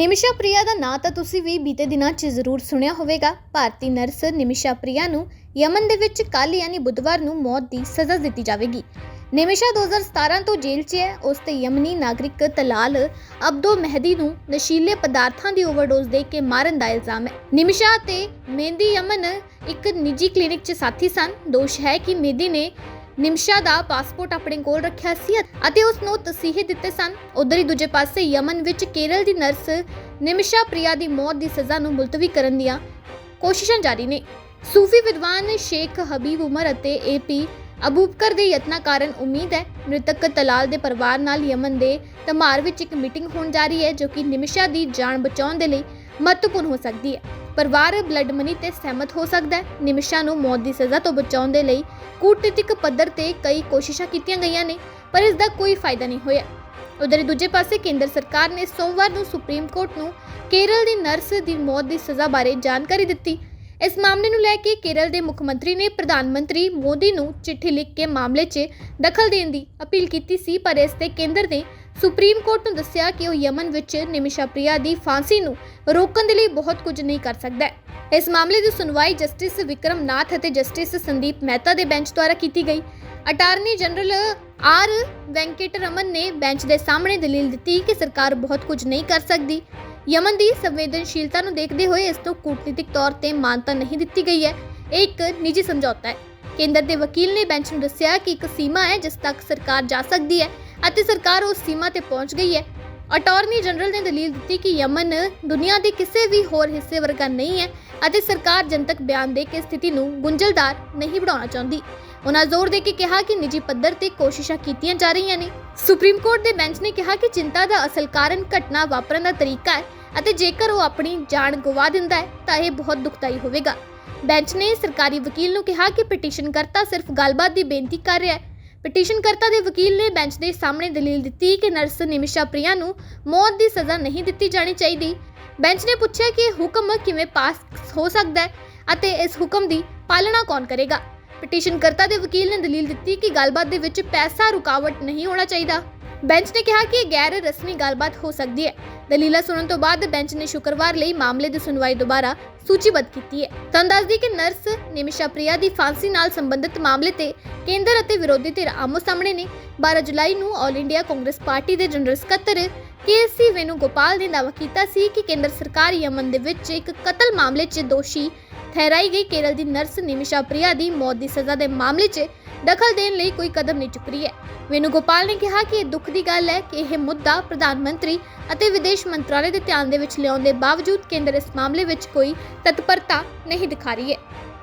ਨਿਮਿਸ਼ਾ ਪ੍ਰਿਆ ਦਾ ਨਾਂ ਤਾਂ ਤੁਸੀਂ ਵੀ ਬੀਤੇ ਦਿਨਾਂ 'ਚ ਜ਼ਰੂਰ ਸੁਣਿਆ ਹੋਵੇਗਾ। ਭਾਰਤੀ ਨਰਸ ਨਿਮਿਸ਼ਾ ਪ੍ਰਿਆ ਨੂੰ ਯਮਨ ਦੇ ਵਿੱਚ ਕੱਲ ਯਾਨੀ ਬੁੱਧਵਾਰ ਨੂੰ ਮੌਤ ਦੀ ਸਜ਼ਾ ਦਿੱਤੀ ਜਾਵੇਗੀ। ਨਿਮਿਸ਼ਾ 2017 ਤੋਂ ਜੇਲ੍ਹ 'ਚ ਹੈ। ਉਸ ਤੇ ਯਮਨੀ ਨਾਗਰਿਕ ਤਲਾਲ ਅਬਦੋ ਮਹਿਦੀ ਨੂੰ ਨਸ਼ੀਲੇ ਪਦਾਰਥਾਂ ਦੀ ਓਵਰਡੋਜ਼ ਦੇ ਕੇ ਮਾਰਨ ਦਾ ਇਲਜ਼ਾਮ ਹੈ। ਨਿਮਿਸ਼ਾ ਤੇ ਮਹਿੰਦੀ ਯਮਨ ਇੱਕ ਨਿੱਜੀ ਕਲੀਨਿਕ 'ਚ ਸਾਥੀ ਸਨ। ਦੋਸ਼ ਹੈ ਕਿ ਮਹਿਦੀ ਨੇ ਨਿਮਸ਼ਾ ਦਾ ਪਾਸਪੋਰਟ ਆਪਣੇ ਕੋਲ ਰੱਖਿਆ ਸੀ ਅਤੇ ਉਸ ਨੂੰ ਤਸੀਹੇ ਦਿੱਤੇ ਸਨ। ਉਧਰ ਹੀ ਦੂਜੇ ਪਾਸੇ ਯਮਨ ਵਿੱਚ ਕੇਰਲ ਦੀ ਨਰਸ ਨਿਮਸ਼ਾ ਪ੍ਰਿਆ ਦੀ ਮੌਤ ਦੀ ਸਜ਼ਾ ਨੂੰ ਮੁਲਤਵੀ ਕਰਨ ਦੀਆਂ ਕੋਸ਼ਿਸ਼ਾਂ ਜਾਰੀ ਨੇ। ਸੂਫੀ ਵਿਦਵਾਨ ਸ਼ੇਖ ਹਬੀਬ ਉਮਰ ਅਤੇ ਏਪੀ ਅਬੂਬਕਰ ਦੇ ਯਤਨਾਂ ਕਾਰਨ ਉਮੀਦ ਹੈ ਮ੍ਰਿਤਕ ਤਲਾਲ ਦੇ ਪਰਿਵਾਰ ਨਾਲ ਯਮਨ ਦੇ ਤਮਾਰ ਵਿੱਚ ਇੱਕ ਮੀਟਿੰਗ ਹੋਣ ਜਾ ਰਹੀ ਹੈ, ਜੋ ਕਿ ਨਿਮਸ਼ਾ ਦੀ ਜਾਨ ਬਚਾਉਣ ਦੇ ਲਈ ਮਹੱਤਵਪੂਰਨ ਹੋ ਸਕਦੀ ਹੈ। ਪਰਿਵਾਰ ਬਲੱਡ ਮਨੀ ਤੇ ਸਹਿਮਤ ਹੋ ਸਕਦਾ ਹੈ। ਨਿਮਸ਼ਾ ਨੂੰ ਮੌਤ ਦੀ ਸਜ਼ਾ ਤੋਂ ਬਚਾਉਣ ਦੇ ਲਈ ਕੂਟਨੀਤਿਕ ਪੱਧਰ ਤੇ ਕਈ ਕੋਸ਼ਿਸ਼ਾਂ ਕੀਤੀਆਂ ਗਈਆਂ ਨੇ, ਪਰ ਇਸ ਦਾ ਕੋਈ ਫਾਇਦਾ ਨਹੀਂ ਹੋਇਆ। ਉਧਰ ਦੂਜੇ ਪਾਸੇ ਕੇਂਦਰ ਸਰਕਾਰ ਨੇ ਸੋਮਵਾਰ ਨੂੰ ਸੁਪਰੀਮ ਕੋਰਟ ਨੂੰ ਕੇਰਲ ਦੀ ਨਰਸ ਦੀ ਮੌਤ ਦੀ ਸਜ਼ਾ ਬਾਰੇ ਜਾਣਕਾਰੀ ਦਿੱਤੀ। ਇਸ ਮਾਮਲੇ ਨੂੰ ਲੈ ਕੇ ਕੇਰਲ ਦੇ ਮੁੱਖ ਮੰਤਰੀ ਨੇ ਪ੍ਰਧਾਨ ਮੰਤਰੀ ਮੋਦੀ ਨੂੰ ਚਿੱਠੀ ਲਿਖ ਕੇ ਮਾਮਲੇ 'ਚ ਦਖਲ ਦੇਣ ਦੀ ਅਪੀਲ ਕੀਤੀ ਸੀ, ਪਰ ਇਸ ਤੇ ਕੇਂਦਰ ਨੇ ਸੁਪਰੀਮ ਕੋਰਟ ਨੂੰ ਦੱਸਿਆ ਕਿ ਉਹ ਯਮਨ ਵਿੱਚ ਨਿਮਿਸ਼ਾ ਪ੍ਰਿਆ ਦੀ ਫਾਂਸੀ ਨੂੰ ਰੋਕਣ ਦੇ ਲਈ ਬਹੁਤ ਕੁਝ ਨਹੀਂ ਕਰ ਸਕਦਾ ਹੈ। ਇਸ ਮਾਮਲੇ ਦੀ ਸੁਣਵਾਈ ਜਸਟਿਸ ਵਿਕਰਮ ਨਾਥ ਅਤੇ ਜਸਟਿਸ ਸੰਦੀਪ ਮਹਿਤਾ ਦੇ ਬੈਂਚ ਦੁਆਰਾ ਕੀਤੀ ਗਈ। Attorney general R Venkat Raman ਨੇ ਬੈਂਚ ਦੇ ਸਾਹਮਣੇ ਦਲੀਲ ਦਿੱਤੀ ਕਿ ਸਰਕਾਰ ਬਹੁਤ ਕੁਝ ਨਹੀਂ ਕਰ ਸਕਦੀ। ਯਮਨ ਦੀ ਸੰਵੇਦਨਸ਼ੀਲਤਾ ਨੂੰ ਦੇਖਦੇ ਹੋਏ ਇਸ ਨੂੰ ਕੂਟਨੀਤਿਕ ਤੌਰ ਤੇ ਮਾਨਤਾ ਨਹੀਂ ਦਿੱਤੀ ਗਈ ਹੈ। ਇਹ ਇੱਕ ਨਿੱਜੀ ਸਮਝੌਤਾ ਹੈ। ਕੇਂਦਰ ਦੇ ਵਕੀਲ ਨੇ ਬੈਂਚ ਨੂੰ ਦੱਸਿਆ ਕਿ ਇੱਕ ਸੀਮਾ ਹੈ ਜਿਸ ਤੱਕ ਸਰਕਾਰ ਜਾ ਸਕਦੀ ਹੈ। ਅਤੇ ਸਰਕਾਰ ਉਸ ਸੀਮਾ ਤੇ ਪਹੁੰਚ ਗਈ ਹੈ। ਅਟਾਰਨੀ ਜਨਰਲ ਨੇ ਦਲੀਲ ਦਿੱਤੀ ਕਿ ਯਮਨ ਦੁਨੀਆ ਦੇ ਕਿਸੇ ਵੀ ਹੋਰ ਹਿੱਸੇ ਵਰਗਾ ਨਹੀਂ ਹੈ ਅਤੇ ਸਰਕਾਰ ਜਨਤਕ ਬਿਆਨ ਦੇ ਕੇ ਸਥਿਤੀ ਨੂੰ ਗੁੰਝਲਦਾਰ ਨਹੀਂ ਬਣਾਉਣਾ ਚਾਹੁੰਦੀ। ਉਹਨਾਂ ਜ਼ੋਰ ਦੇ ਕੇ ਕਿਹਾ ਕਿ ਨਿੱਜੀ ਪੱਧਰ ਤੇ ਕੋਸ਼ਿਸ਼ਾਂ ਕੀਤੀਆਂ ਜਾ ਰਹੀਆਂ ਨੇ। ਸੁਪਰੀਮ ਕੋਰਟ ਦੇ ਬੈਂਚ ਨੇ ਕਿਹਾ ਕਿ ਚਿੰਤਾ ਦਾ ਅਸਲ ਕਾਰਨ ਘਟਨਾ ਵਾਪਰਨ ਦਾ ਤਰੀਕਾ ਹੈ ਅਤੇ ਜੇਕਰ ਉਹ ਆਪਣੀ ਜਾਨ ਗਵਾ ਦਿੰਦਾ ਹੈ ਤਾਂ ਇਹ ਬਹੁਤ ਦੁਖਦਾਈ ਹੋਵੇਗਾ। ਬੈਂਚ ਨੇ ਸਰਕਾਰੀ ਵਕੀਲ ਨੂੰ ਕਿਹਾ ਕਿ ਪਟੀਸ਼ਨ ਕਰਤਾ ਸਿਰਫ ਗੱਲਬਾਤ ਦੀ ਬੇਨਤੀ ਕਰ ਰਿਹਾ ਹੈ ਪਟੀਸ਼ਨਕਰਤਾ ਦੇ ਵਕੀਲ ਨੇ ਬੈਂਚ ਦੇ ਸਾਹਮਣੇ ਦਲੀਲ ਦਿੱਤੀ ਕਿ ਨਰਸ ਨਿਮਿਸ਼ਾ ਪ੍ਰਿਆ ਨੂੰ ਮੌਤ ਦੀ ਸਜ਼ਾ ਨਹੀਂ ਦਿੱਤੀ ਜਾਣੀ ਚਾਹੀਦੀ। ਬੈਂਚ ਨੇ ਪੁੱਛਿਆ ਕਿ ਹੁਕਮ ਕਿਵੇਂ ਪਾਸ ਹੋ ਸਕਦਾ ਹੈ ਅਤੇ ਇਸ ਹੁਕਮ ਦੀ ਪਾਲਣਾ ਕੌਣ ਕਰੇਗਾ? ਪਟੀਸ਼ਨ ਕਰਤਾ ਦੇ ਵਕੀਲ ਨੇ ਦਲੀਲ ਦਿੱਤੀ ਕਿ ਗੱਲਬਾਤ ਦੇ ਵਿੱਚ ਪੈਸਾ ਰੁਕਾਵਟ ਨਹੀਂ ਹੋਣਾ ਚਾਹੀਦਾ। ਬੈਂਚ ਨੇ ਕਿਹਾ ਕਿ ਇਹ ਗੈਰ ਰਸਮੀ ਗੱਲਬਾਤ ਹੋ ਸਕਦੀ ਹੈ। ਦਲੀਲਾਂ ਸੁਣਨ ਤੋਂ ਬਾਅਦ ਬੈਂਚ ਨੇ ਸ਼ੁੱਕਰਵਾਰ ਲਈ ਮਾਮਲੇ ਦੀ ਸੁਣਵਾਈ ਦੁਬਾਰਾ ਸੂਚੀਬੱਧ ਕੀਤੀ ਹੈ। ਤੁਹਾਨੂੰ ਦੱਸ ਦਈਏ ਕਿ ਨਰਸ ਨਿਮਿਸ਼ਾ ਪ੍ਰਿਆ ਦੀ ਫਾਂਸੀ ਨਾਲ ਸੰਬੰਧਿਤ ਮਾਮਲੇ ਤੇ ਕੇਂਦਰ ਅਤੇ ਵਿਰੋਧੀ ਧਿਰ ਆਮੋ ਸਾਹਮਣੇ ਨੇ 12 ਜੁਲਾਈ ਨੂੰ ਆਲ ਇੰਡੀਆ ਕਾਂਗਰਸ ਪਾਰਟੀ ਦੇ ਜਨਰਲ ਸਕੱਤਰ ਕੇਸੀ ਵੇਨੁਗੋਪਾਲ ਨੇ ਦਾਅਵਾ ਕੀਤਾ ਸੀ ਕਿ ਕੇਂਦਰ ਸਰਕਾਰ ਯਮਨ ਦੇ ਵਿੱਚ ਇੱਕ ਕਤਲ ਮਾਮਲੇ 'ਚ ਦੋਸ਼ੀ ਠਹਿਰਾਈ ਗਈ। ਕੇਰਲ ਦੀ ਨਰਸ ਨਿਮਿਸ਼ਾ ਪ੍ਰਿਆ ਦੀ ਮੌਤ ਦੀ ਸਜ਼ਾ ਦੇ ਮਾਮਲੇ 'ਚ ਦਖਲ ਦੇਣ ਲਈ ਕੋਈ ਕਦਮ ਨਹੀਂ ਚੁੱਕ ਰਹੀ ਹੈ। ਵੇਨੁਗੋਪਾਲ ਨੇ ਕਿਹਾ ਕਿ ਇਹ ਦੁੱਖ ਦੀ ਗੱਲ ਹੈ ਕਿ ਇਹ ਮੁੱਦਾ ਪ੍ਰਧਾਨ ਮੰਤਰੀ ਅਤੇ ਵਿਦੇਸ਼ ਮੰਤਰਾਲੇ ਦੇ ਧਿਆਨ ਦੇ ਵਿੱਚ ਲਿਆਉਣ ਦੇ ਬਾਵਜੂਦ ਕੇਂਦਰ ਇਸ ਮਾਮਲੇ ਵਿੱਚ ਕੋਈ ਤਤਪਰਤਾ ਨਹੀਂ ਦਿਖਾ ਰਹੀ ਹੈ।